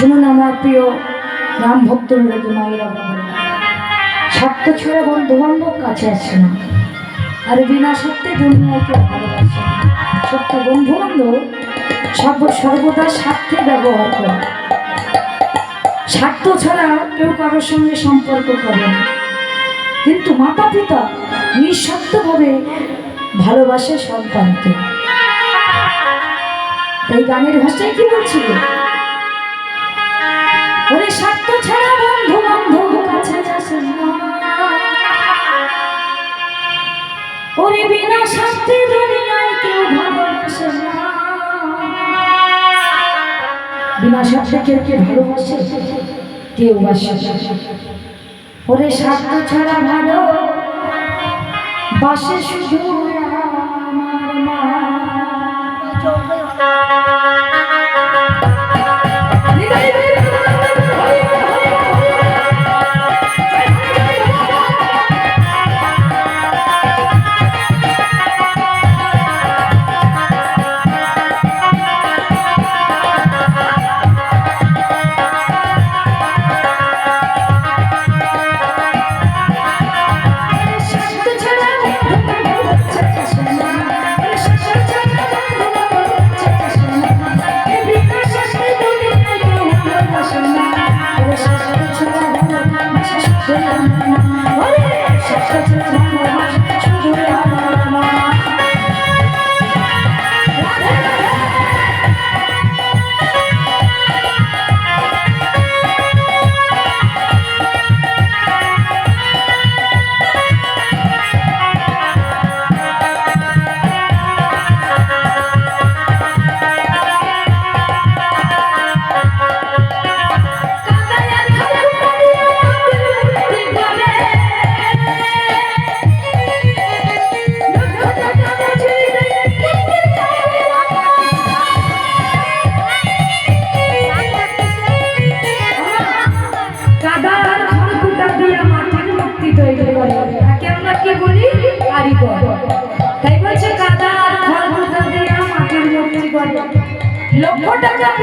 শুনুন আমার প্রিয় রাম ভক্ত বিরোধী মায়েরা বলেন স্বার্থ বন্ধু বান্ধব কাছে আসে না। আর বিনা সত্যি দুনিয়াকে ভালোবাসে সত্য বন্ধু বান্ধব সর্ব সর্বদা স্বার্থে ব্যবহার করে। স্বার্থ ছাড়া কেউ কারোর সঙ্গে সম্পর্ক করে না। কিন্তু মাতা পিতা নিঃস্বার্থভাবে ভালোবাসে সন্তানকে। এই গানের ভাষায় কি বলছিল ওরে স্বার্থ ছাড়া বন্ধু বান্ধব কাছে না। ওরে বিনা স্বার্থে দুনিয়ায় কেউ ভালোবাসে বিনা স্বার্থে কেউ কে ভালোবাসে কেউ বাসে। ওরে স্বার্থ ছাড়া ভালো বাসে শুধু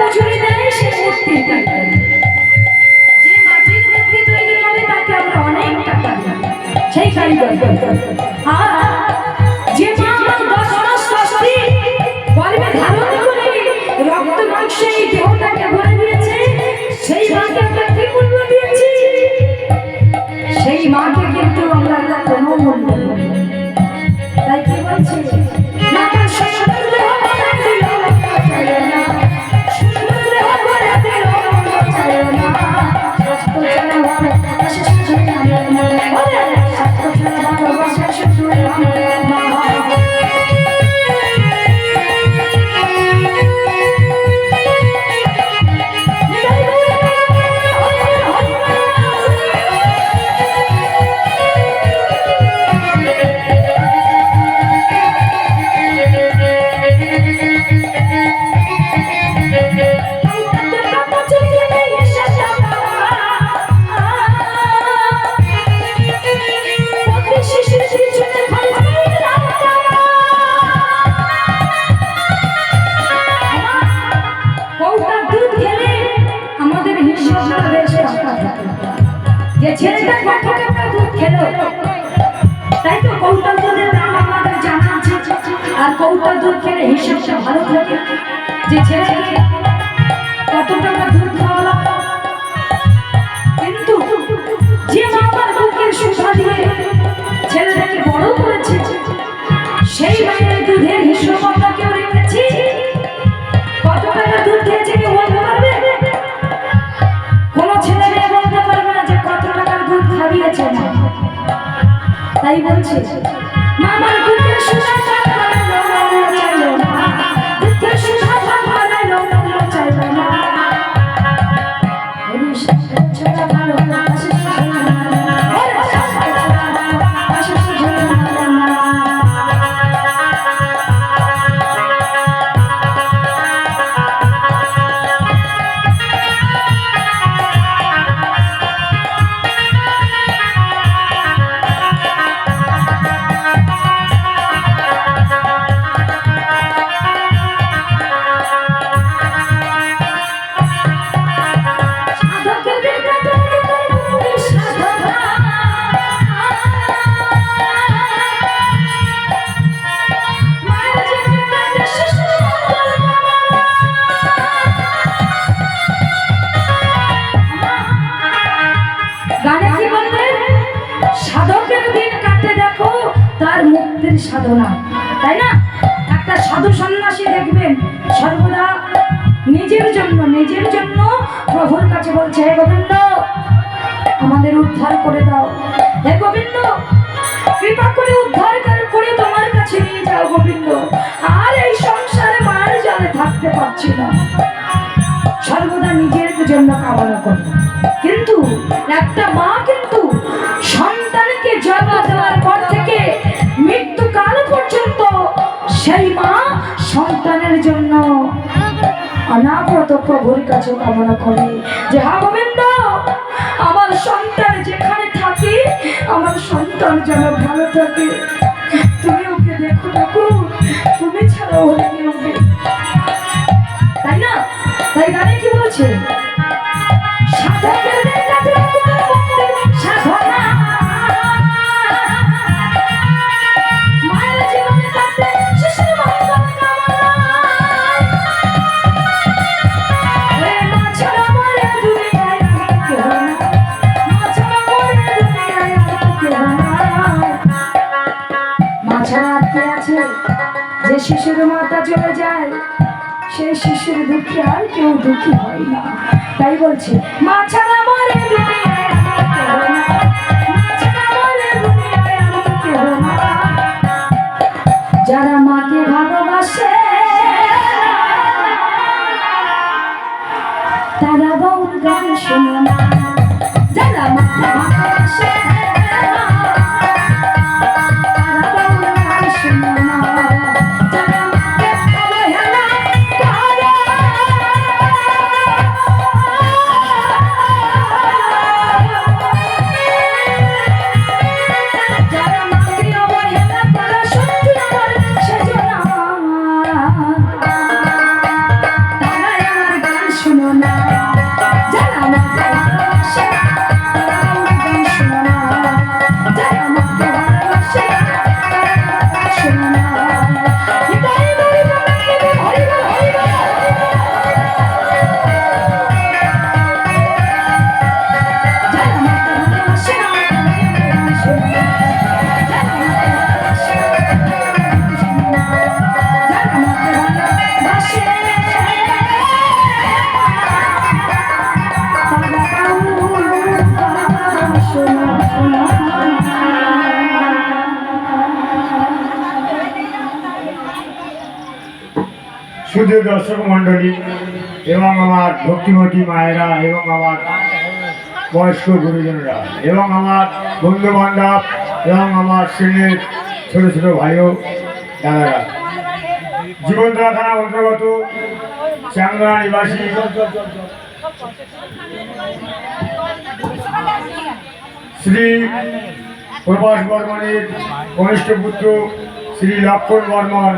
টাকা বেশ থাকে। যে ছেলেটা তাই তো আর কৌটার দুধ খেলে হিসাবটা ভালো থাকে যে ছেলে কত টাকা সাধনা, তাই না? একটা সাধু সন্ন্যাসী দেখবেন, সর্বদা নিজের জন্য নিজের জন্য প্রভুর কাছে বলছে, হে গোবিন্দ, আমাদের উদ্ধার করে দাও। হে গোবিন্দ, কৃপা করে উদ্ধার করে তোমার কাছে নিয়ে যাও গোবিন্দ। আর এই সংসারে মার জলে থাকতে পারছি না। সর্বদা নিজের জন্য কামনা করে। কিন্তু একটা মা সেই মা সন্তানের জন্য। অনাব্রত প্রভুর কাছে কামনা করে যে, হা গোবিন্দ, আমার সন্তান যেখানে থাকে, আমার সন্তান যেন ভালো থাকে। তুমি ওকে দেখো ঠাকুর তুমি ছাড়া ওরে কেউ নেই। তাই না? তাই গানে কি বলছে? নাই। মা ছাড়া আর কে আছে যে শিশুর মাতা চলে যায় সেই শিশুর দুঃখে আর কেউ দুঃখী হয় না তাই বলছে মা ছাড়া মরে। যারা মাকে ভালোবাসে, তারা বাউল গান শোনো যারা মাকে ভালোবাসে শুধু দর্শক মণ্ডলী এবং আমার ভক্তিমতী মায়েরা এবং আমার বয়স্ক গুরুজনরা এবং আমার বন্ধু বান্ধব এবং আমার শ্রেণির ছোট ছোট ভাইও, দাদারা। জীবনধারা থানা অন্তর্গত চাংরা নিবাসী। শ্রী প্রভাস বর্মনের কনিষ্ঠ পুত্র শ্রী লক্ষণ বর্মন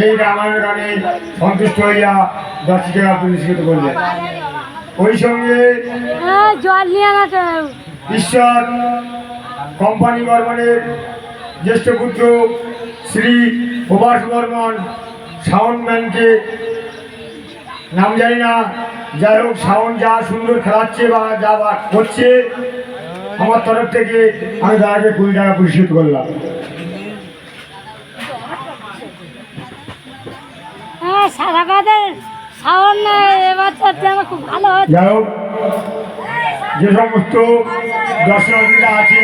এই রামায়ণ গানে সন্তুষ্ট হইয়া দশ টাকা পুরস্কৃত করলেন। ওই সঙ্গে কেউ ঈশ্বর কোম্পানি বর্মনের জ্যেষ্ঠ পুত্র শ্রী প্রভাস বর্মন শাওন ম্যানকে নাম জানি না যাই হোক শাওন যা সুন্দর খেলাচ্ছে বা যা বা করছে আমার তরফ থেকে আমি তাকে কুড়ি টাকা পুরস্কৃত করলাম। নেই এবার তো আমার খুব ভালো হচ্ছে। যাই হোক, যে সমস্ত দর্শনার্থীরা আছে,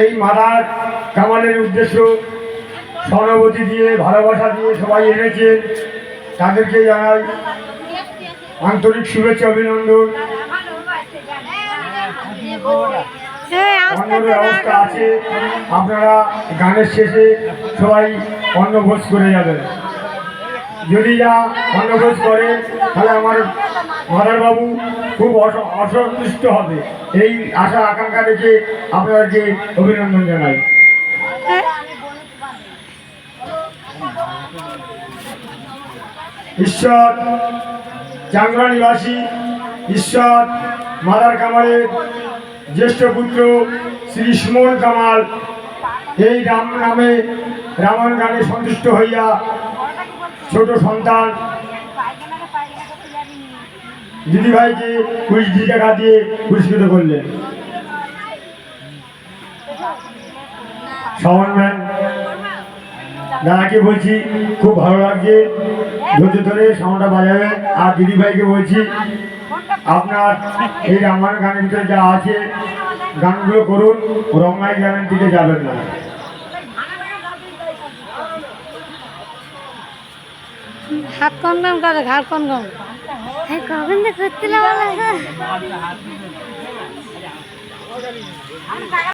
এই মাদার কামালের উদ্দেশ্য সহানুভূতি দিয়ে, ভালোবাসা দিয়ে সবাই এনেছে। তাদেরকে জানাই আন্তরিক শুভেচ্ছা, অভিনন্দন। অন্নের ব্যবস্থা আছে। আপনারা গানের শেষে সবাই অন্নভোজ করে যাবেন। যদি যা অন্নভোজ করে তাহলে আমার মাদারবাবু খুব অস- অসন্তুষ্ট হবে। এই আশা আকাঙ্ক্ষা রেখে আপনাদেরকে অভিনন্দন জানাই। ঈশ্বর চাংরা নিবাসী ঈশ্বর মাদার কামালের জ্যেষ্ঠ পুত্র শ্রী সুমন কামাল এই রাম নামে রামায়ণ গানে সন্তুষ্ট হইয়া ছোট সন্তান দিদিভাইকে কুড়ি টাকা দিয়ে পুরস্কৃত করলেন। ম্যান দাদাকে বলছি, খুব ভালো লাগছে। ধৈর্য ধরে সাউন্ডটা বাজাবেন। আর দিদিভাইকে বলছি আপনার এই আমার গানের ভিতরে যা আছে গানগুলো করুন রমাই গানের দিকে যাবেন না। হাত কোন কম করে ঘাড় কোন কম কখন তো করতে লাগা